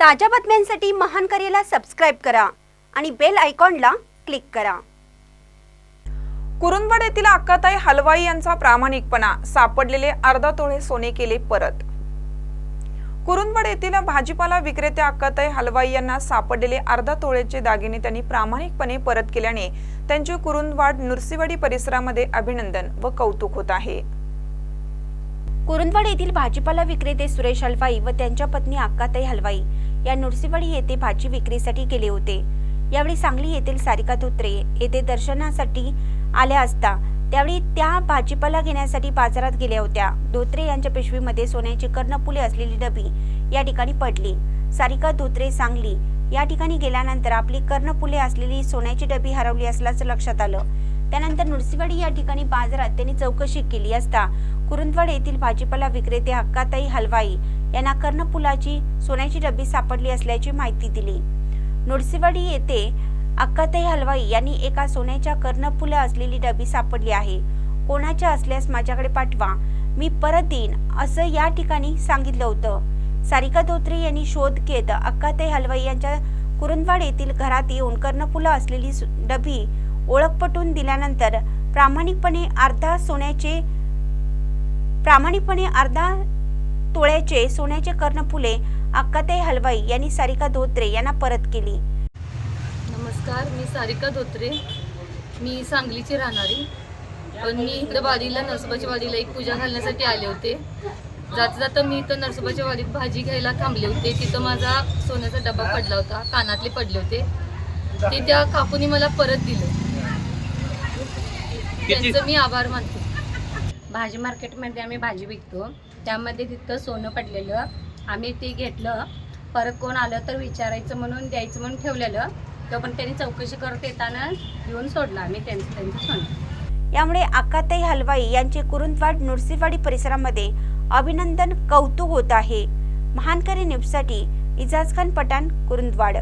ताज्या बातम्यांसाठी महान करेला सबस्क्राईब करा आणि बेल आयकॉनला क्लिक करा. कुरुंदवाड येथील अक्काताई हलवाई यांचा प्रामाणिकपणा सापडलेले अर्धा तोळे सोने केले परत. कुरुंदवाड येथील भाजीपाला विक्रेत्या अक्काताई हलवाई यांना सापडलेले अर्धा तोळेचे दागिने त्यांनी प्रामाणिकपणे परत केल्याने त्यांचे कुरुंदवाड नुरसीवाडी परिसरामध्ये अभिनंदन व कौतुक होत आहे. कुरुंदवाड येथील भाजीपाला विक्रेते सुरेश हलवाई व त्यांच्या पत्नी अक्काताई हलवाई या नुरसीवाडी येथे भाजी विक्रीसाठी गेले होते. यावेळी सांगली येथील सारिका धोत्रे येथे दर्शनासाठी आल्या असता त्यावेळी त्या भाजीपाला घेण्यासाठी बाजारात गेल्या होत्या. धोत्रे यांच्या पिशवीमध्ये सोन्याची कर्णपुले असलेली डबी या ठिकाणी पडली. सारिका धोत्रे सांगली या ठिकाणी गेल्यानंतर आपली कर्णपुले असलेली सोन्याची डबी हरवली असल्याचं लक्षात आलं. त्यानंतर नुरसीवाडी या ठिकाणी बाजारात त्यांनी चौकशी केली असता कुरुंदवाड येथील भाजीपाला विक्रेते हक्काताई हलवाई यांना कर्णपुलाची सोन्याची डबी सापडली असल्याची माहिती दिली. नुरसीवाडी येथे अक्काताई हलवाई यांनी एका सोन्याच्या कर्णफुलं असलेली डबी सापडली आहे. कोणाच्या असल्यास माझ्याकडे पाठवा. मी परत देईन असं या ठिकाणी सांगितलं होतं. सारिका धोत्रे यांनी शोध घेत अक्काताई हलवाई यांच्या कुरुंदवाड येथील घरात येऊन कर्णफुलं असलेली डबी ओळख पटवून दिल्यानंतर प्रामाणिकपणे अर्धा सोन्याचे प्रामाणिकपणे अर्धा तोळ्याचे सोन्याचे कर्णफुले अक्काताई हलवाई यांनी सारिका धोत्रे यांना परत केली. नमस्कार मी सारिका धोत्रे. मी सांगलीची राहणारी. पण मी इकडे वाडीला नरसोबाच्या वाडीला एक पूजा घालण्यासाठी आले होते. जाता जाता मी इथं नरसोबाच्या वाडीत भाजी घ्यायला थांबले होते. तिथं माझा सोन्याचा डबा पडला होता कानातले पडले होते. ते त्या काकूनी मला परत दिलं. त्यांचं मी आभार मानते. भाजी मार्केटमध्ये आम्ही भाजी विकतो. त्यामध्ये तिथं सोनं पडलेलं. आम्ही ते घेतलं. परत कोण आलं तर विचारायचं म्हणून द्यायचं म्हणून ठेवलेलं. तो पण त्यांनी चौकशी करत येताना येऊन सोडला. आम्ही त्यांचं त्यांचं सोनं यामुळे अक्काताई हलवाई यांचे कुरुंदवाड नुरसीवाडी परिसरामध्ये अभिनंदन कौतुक होत आहे. महानकरी न्यूजसाठी इजाज खान पठाण कुरुंदवाड.